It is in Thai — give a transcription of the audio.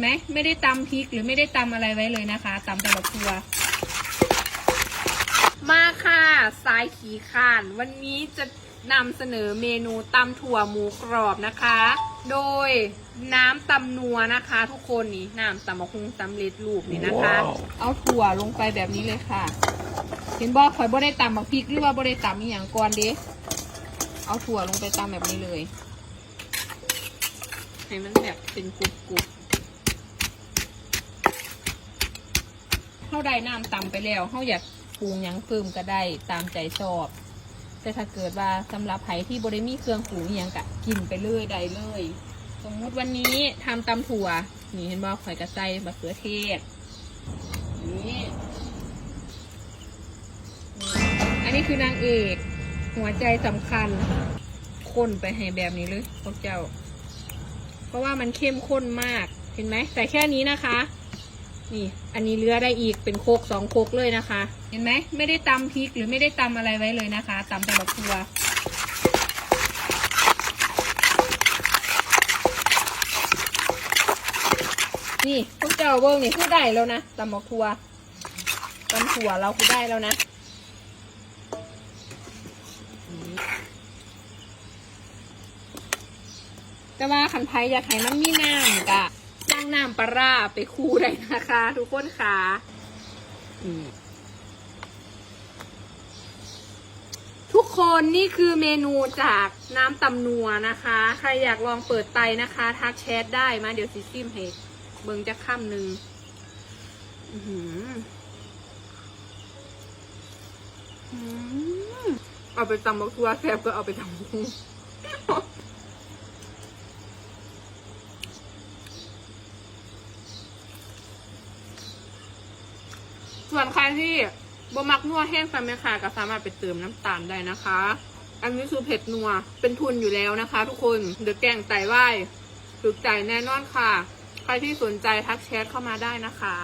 ไหมไม่ได้ตำพริกหรือไม่ได้ตำอะไรไว้เลยนะคะตำแต่ละครัว มาค่ะสายขีข่าน วันนี้จะนำเสนอเมนูตำถั่วหมูกรอบนะคะ โดยน้ำตำนัวนะคะ ทุกคนนี่น้ำตำมะคุงสำเร็จรูปนี่นะคะว้าวเอาถั่วลงไปแบบนี้เลยค่ะ เห็นบอกข่อยบ่ได้ตำบักพริกหรือว่าบ่ได้ตำอีหยังก่อนเด้เอาถั่วลงไปตำแบบนี้เลย ให้มันแบบเป็นกรุบกรุบๆ เข้าได้น้ำตำไปแล้วเข้าอยากปรุงหยังเพิ่มก็ได้ตามใจชอบ แต่ถ้าเกิดว่าสำหรับไผที่บริมีเครื่องปรุงอหยังกะกินไปเลยได้เลย สมมุติวันนี้ทำตำถั่ว นี่เห็นบอกข่อยกระใส่มะเขือเทศนี่อันนี้คือนางเอก หัวใจสำคัญคนไปให้แบบนี้เลยพวกเจ้า เพราะว่ามันเข้มข้นมากเห็นไหมแต่แค่นี้นะคะ นี่ อันนี้เลือได้อีกเป็นโคกสองโคกเลยนะคะ เห็นไหมไม่ได้ตำพริกหรือไม่ได้ตำอะไรไว้เลยนะคะตำแต่ละครัวนี่พวกเจ้าเบิ้งนี่คือได้แล้วนะตำมะครัวตำถั่วเราคือได้แล้วนะแต่ว่าขันไพอยากให้มันมีน้ำกะ จ้างน้ำปลาร้าไปคู่ได้นะคะ ทุกคนค่ะทุกคนนี่คือเมนูจากน้ำตำนัวนะคะ ใครอยากลองเปิดไตนะคะ ทักแชทได้มาเดี๋ยวซิซิมให้เบิงจะข้ามหนึ่งเอาไปตำบักทัวแซ่บก็เอาไปตำบัก ส่วนใครที่บมักนัวแห้งไปไหมค่ะก็สามารถไปเติมน้ำตาลได้นะคะ อันนี้คือเผ็ดนัวเป็นทุนอยู่แล้วนะคะ ทุกคนเดือแกงไตไหวถูกใจแน่นอนค่ะ ใครที่สนใจทักแชทเข้ามาได้นะคะ